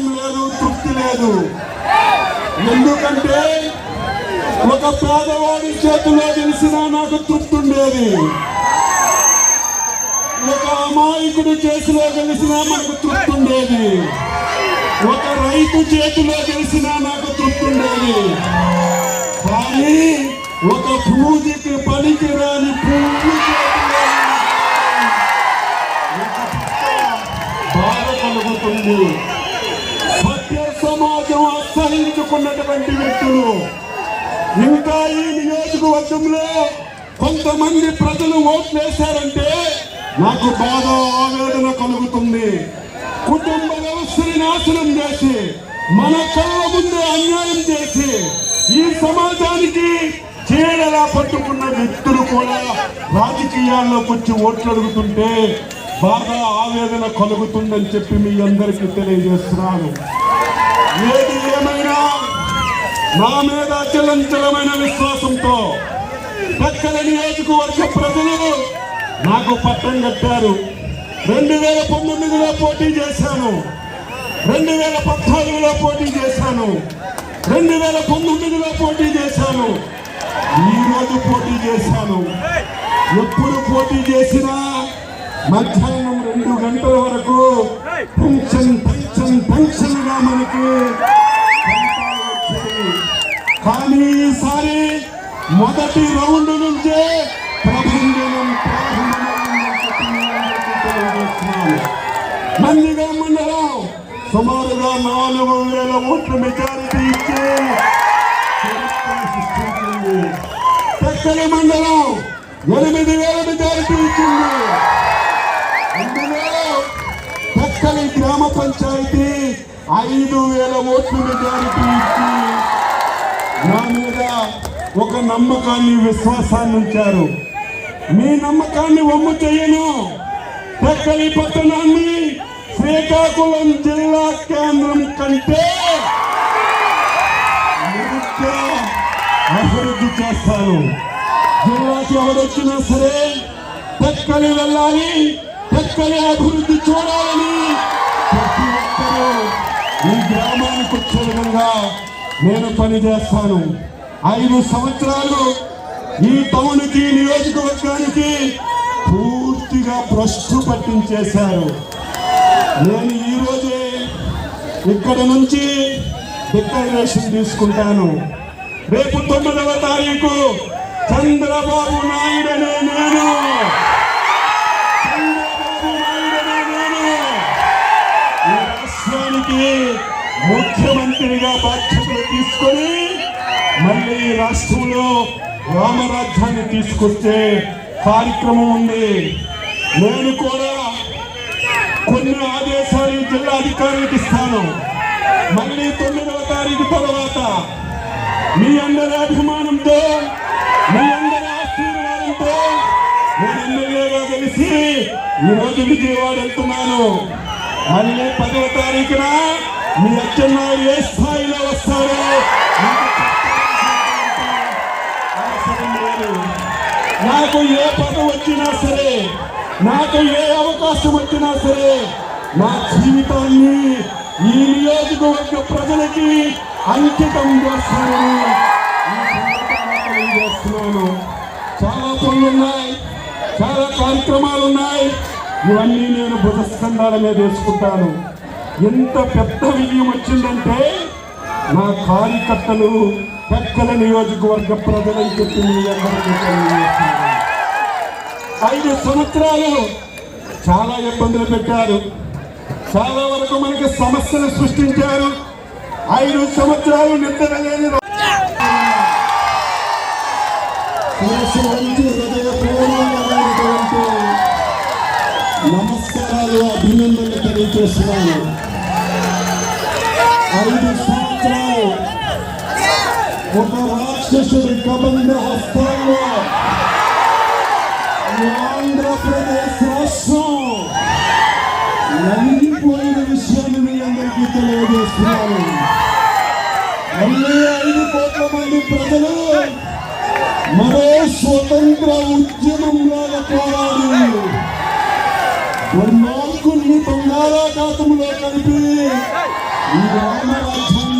సమాధానం లేదు తృప్తి లేదు. ఎందుకంటే ఒక పేదవాడి చేతిలో గెలిచినా నాకు తృప్తి ఉండేది. ఒక అమాయకుడు చేతిలో తెలిసినా మనకు తృప్తి ఉండేది. ఒక రైతు చేతిలో తెలిసినా నాకు తృప్తి ఉండేది. కానీ ఒక పూజకి పనికి రాని పూజ ఉన్నటువంటి వ్యక్తులు. ఇంకా ఈ నియోజకవర్గంలో కొంతమంది ప్రజలు ఓట్లేశారంటే నాకు బాధ ఆవేదన కలుగుతుంది. కుటుంబ వ్యవస్థని నాశనం చేసి మన కళ్ళ ముందే అన్యాయం చేసి ఈ సమాజానికి చీడలా పట్టుకున్న వ్యక్తులు కూడా రాజకీయాల్లోకి వచ్చి ఓట్లు అడుగుతుంటే బాగా ఆవేదన కలుగుతుందని చెప్పి మీ అందరికీ తెలియజేస్తున్నాను. ఏది ఏమైనా నా మీద చలంచలమైన విశ్వాసంతో పక్కన నియోజకవర్గ ప్రజలు నాకు పట్టం కట్టారు. రెండు వేల పంతొమ్మిదిలో పోటీ చేశాను. రెండు వేల పద్నాలుగులో పోటీ చేశాను. రెండు వేల పంతొమ్మిదిలో పోటీ చేశాను. ఈ రోజు పోటీ చేశాను. ఎప్పుడు పోటీ చేసినా మధ్యాహ్నం రెండు గంటల వరకు టెన్షన్ టెన్షన్ టెన్షన్గా మనకి మొదటి రౌండ్ నుంచే ప్రభంజనం ప్రారంభమైందని చెప్పి మండలం సుమారుగా నాలుగు వేల ఓట్లు మెజారిటీ ఇచ్చి చక్కని మండలం ఎనిమిది వేల మెజారిటీ ఇచ్చింది. అందులో చక్కని గ్రామ పంచాయతీ ఐదు వేల ఓట్లు మెజారిటీ ఇచ్చి నా మీద ఒక నమ్మకాన్ని విశ్వాసాన్ని ఉంచారు. మీ నమ్మకాన్ని వమ్ము చేయను. తక్కలి పట్టణాన్ని శ్రీకాకుళం జిల్లా కేంద్రం కంటే అభివృద్ధి చేస్తాను జిల్లాకి ఎవరొచ్చినా సరే తక్కలి వెళ్ళాలి. తక్కలి అభివృద్ధి చూడాలని ప్రతి ఒక్కరూ ఈ గ్రామానికి వచ్చే విధంగా నేను పనిచేస్తాను. ఐదు సంవత్సరాలు ఈ టౌన్కి నియోజకవర్గానికి పూర్తిగా భ్రష్టు పట్టించేశారు. నేను ఈరోజే ఇక్కడ నుంచి డిక్లరేషన్ తీసుకుంటాను. రేపు తొమ్మిదవ తారీఖు చంద్రబాబు నాయుడు అనే నేను. చంద్రబాబు నాయుడు అనే నేను ఈ రాష్ట్రానికి ముఖ్యమంత్రిగా బాధ్యతలు తీసుకొని మళ్ళీ రాష్ట్రంలో రామరాజ్యాన్ని తీసుకొచ్చే కార్యక్రమం ఉంది. నేను కూడా కొన్ని ఆదేశాలు జిల్లా అధికారులకు ఇస్తాను. మళ్ళీ తొమ్మిదవ తారీఖు తర్వాత మీ అందరి అభిమానంతో మీ అందరి ఆశీర్వాదంతో నేను ఎమ్మెల్యేగా కలిసి ఈరోజు విజయవాడ వెళ్తున్నాను. మళ్ళీ పదవ తారీఖున మీ అచ్చెన్నాయుడు ఏ స్థాయిలో వస్తారో నాకు ఏ పదవి వచ్చినా సరే నాకు ఏ అవకాశం వచ్చినా సరే నా జీవితాన్ని ఈ నియోజకవర్గ ప్రజలకి అంకితం చేస్తానని ఈ చాలా పనులు ఉన్నాయి చాలా కార్యక్రమాలు ఉన్నాయి ఇవన్నీ నేను బుధస్కంధాల మీద వేసుకుంటాను. ఎంత పెద్ద విజయం వచ్చిందంటే నా కార్యకర్తలు పెక్కల నియోజకవర్గ ప్రజలైతే మీ అందరికీ తెలియజేస్తున్నాను ఐదు సంవత్సరాలు చాలా ఇబ్బందులు పెట్టారు. చాలా వరకు మనకి సమస్యలు సృష్టించారు. ఐదు సంవత్సరాలు నిద్ర లేని నమస్కారాలు అభినందనలు తెలియజేస్తున్నాను. ఐదు ఒక రాక్షసుడి కబంధ హస్తాల్లో ఈ ఆంధ్రప్రదేశ్ రాష్ట్రం నలిగిపోయిన విషయాన్ని మీ అందరికీ తెలియజేస్తున్నాను మళ్ళీ ఐదు కోట్ల మంది ప్రజలు మరో స్వతంత్ర ఉద్యమంలాగా పోరాడి దుర్మార్గుల్ని బంగాళాఖాతంలో కలిపి ఈ రామరాజ్యాన్ని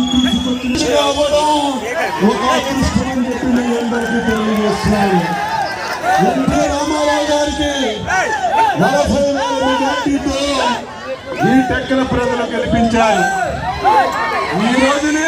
తీసుకొచ్చి రావడం ఒక అదృష్టమని చెప్పి మీ అందరికీ తెలియజేస్తున్నాను ఎన్టీ రామారావు గారికి నలభై మెజార్టీతో ఈ టెక్కల ప్రజలు గెలిపించారు ఈ రోజునే